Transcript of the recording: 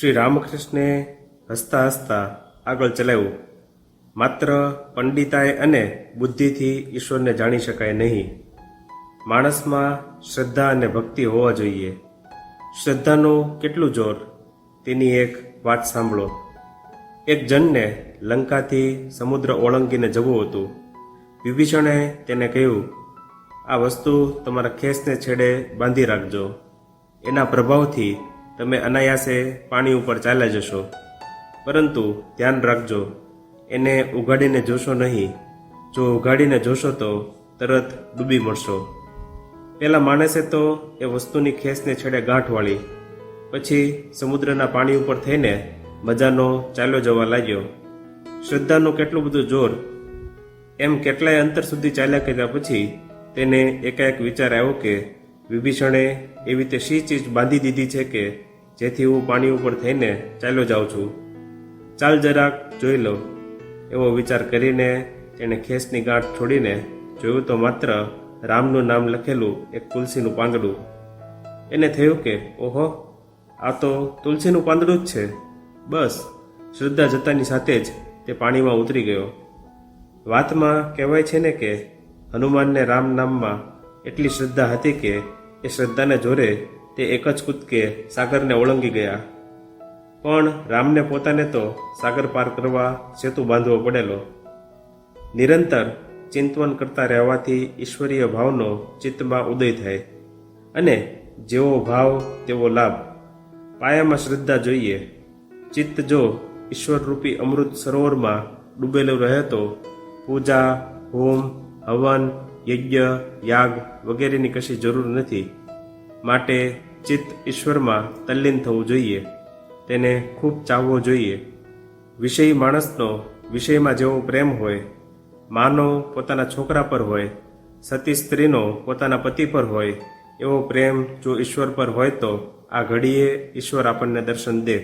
શ્રી રામકૃષ્ણે હસતા હસતા આગળ ચલાવ્યું. માત્ર પંડિતાય અને બુદ્ધિથી ઈશ્વરને જાણી શકાય નહીં. માણસમાં શ્રદ્ધા અને ભક્તિ હોવા જોઈએ. શ્રદ્ધાનું કેટલું જોર? તેની એક વાત સાંભળો. એક જનને લંકાથી સમુદ્ર ઓળંગીને જવું હતું. વિભીષણે તેને કહ્યું, આ વસ્તુ તમારા ખેસને છેડે બાંધી રાખજો. એના પ્રભાવથી તમે અનાયાસે પાણી ઉપર ચાલ્યા જશો. પરંતુ ધ્યાન રાખજો, એને ઉઘાડીને જોશો નહીં. જો ઉઘાડીને જોશો તો તરત ડૂબી મળશો. પહેલાં માણસે તો એ વસ્તુની ખેસને છેડે ગાંઠ વાળી, પછી સમુદ્રના પાણી ઉપર થઈને મજાનો ચાલ્યો જવા લાગ્યો. શ્રદ્ધાનું કેટલું બધું જોર. એમ કેટલાય અંતર સુધી ચાલ્યા કર્યા પછી તેને એકાએક વિચાર આવ્યો કે, વિભીષણે એવી રીતે શી ચીજ બાંધી દીધી છે કે જેથી હું પાણી ઉપર થઈને ચાલ્યો જાઉં છું. ચાલ જરાક, જોઈ લો. એવો વિચાર કરીને તેણે ખેસની ગાંઠ છોડીને જોયું તો માત્ર રામનું નામ લખેલું એક તુલસીનું પાંદડું. એને થયું કે, ઓહો, આ તો તુલસીનું પાંદડું જ છે. બસ, શ્રદ્ધા જતાની સાથે જ તે પાણીમાં ઉતરી ગયો. વાતમાં કહેવાય છે ને કે, હનુમાનને રામ નામમાં એટલી શ્રદ્ધા હતી કે એ શ્રદ્ધાને જોરે તે એક જ કૂદકે સાગરને ઓળંગી ગયા. પણ રામને પોતાને તો સાગર પાર કરવા સેતુ બાંધવો પડેલો. નિરંતર ચિંતવન કરતા રહેવાથી ઈશ્વરીય ભાવનો ચિત્તમાં ઉદય થાય અને જેવો ભાવ તેવો લાભ. પાયામાં શ્રદ્ધા જોઈએ. ચિત્ત જો ઈશ્વરરૂપી અમૃત સરોવરમાં ડૂબેલું રહે તો પૂજા, હોમ, હવન, યજ્ઞ, યાગ વગેરેની કશી જરૂર નથી. માટે ચિત્ત ઈશ્વરમાં તલ્લીન થવું જોઈએ, તેને ખૂબ ચાહવો જોઈએ. વિષયી માણસનો વિષયમાં જેવો પ્રેમ હોય, માનો પોતાના છોકરા પર હોય, સતી સ્ત્રીનો પોતાના પતિ પર હોય, એવો પ્રેમ જો ઈશ્વર પર હોય તો આ ઘડીએ ઈશ્વર આપણને દર્શન દે.